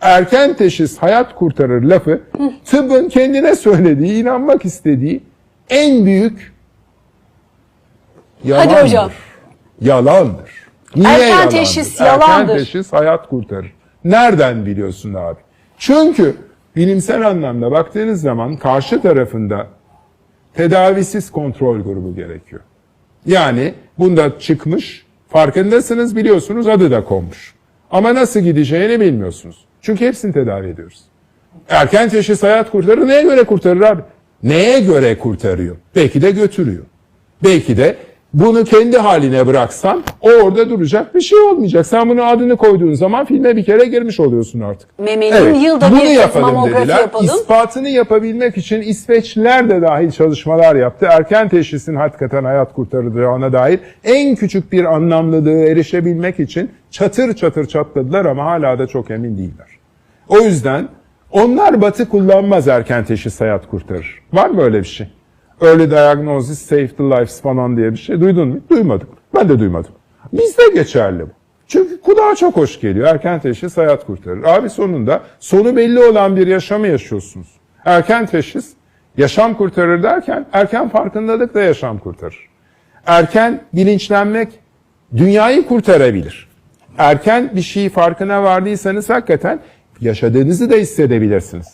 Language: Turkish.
Erken teşhis hayat kurtarır lafı tıbbın kendine söylediği, inanmak istediği en büyük yalandır. Hadi hocam. Yalandır. Niye Erken yalandır? teşhis Erken yalandır. teşhis hayat kurtarır. Nereden biliyorsun abi? Çünkü bilimsel anlamda baktığınız zaman karşı tarafında tedavisiz kontrol grubu gerekiyor. Yani bunda çıkmış, farkındasınız biliyorsunuz adı da konmuş. Ama nasıl gideceğini bilmiyorsunuz. Çünkü hepsini tedavi ediyoruz. Erken teşhis hayat kurtarır. Neye göre kurtarır abi? Neye göre kurtarıyor? Belki de götürüyor. Belki de bunu kendi haline bıraksan o orada duracak bir şey olmayacak. Sen bunun adını koyduğun zaman filme bir kere girmiş oluyorsun artık. Memenin yılda bunu bir yapalım mamografi dediler. yapalım. İspatını yapabilmek için İsveçliler de dahil çalışmalar yaptı. Erken teşhisin hakikaten hayat kurtaracağına dair en küçük bir anlamlılığı erişebilmek için çatır çatır çatladılar ama hala da çok emin değiller. O yüzden onlar batı kullanmaz erken teşhis hayat kurtarır. Var mı öyle bir şey? Early diagnosis save the lives falan diye bir şey. Duydun mu? Duymadık. Ben de duymadım. Bizde geçerli bu. Çünkü kulağa çok hoş geliyor. Erken teşhis hayat kurtarır. Abi sonunda sonu belli olan bir yaşamı yaşıyorsunuz. Erken teşhis yaşam kurtarır derken erken farkındalık da yaşam kurtarır. Erken bilinçlenmek dünyayı kurtarabilir. Erken bir şeyi farkına vardıysanız hakikaten yaşadığınızı da hissedebilirsiniz.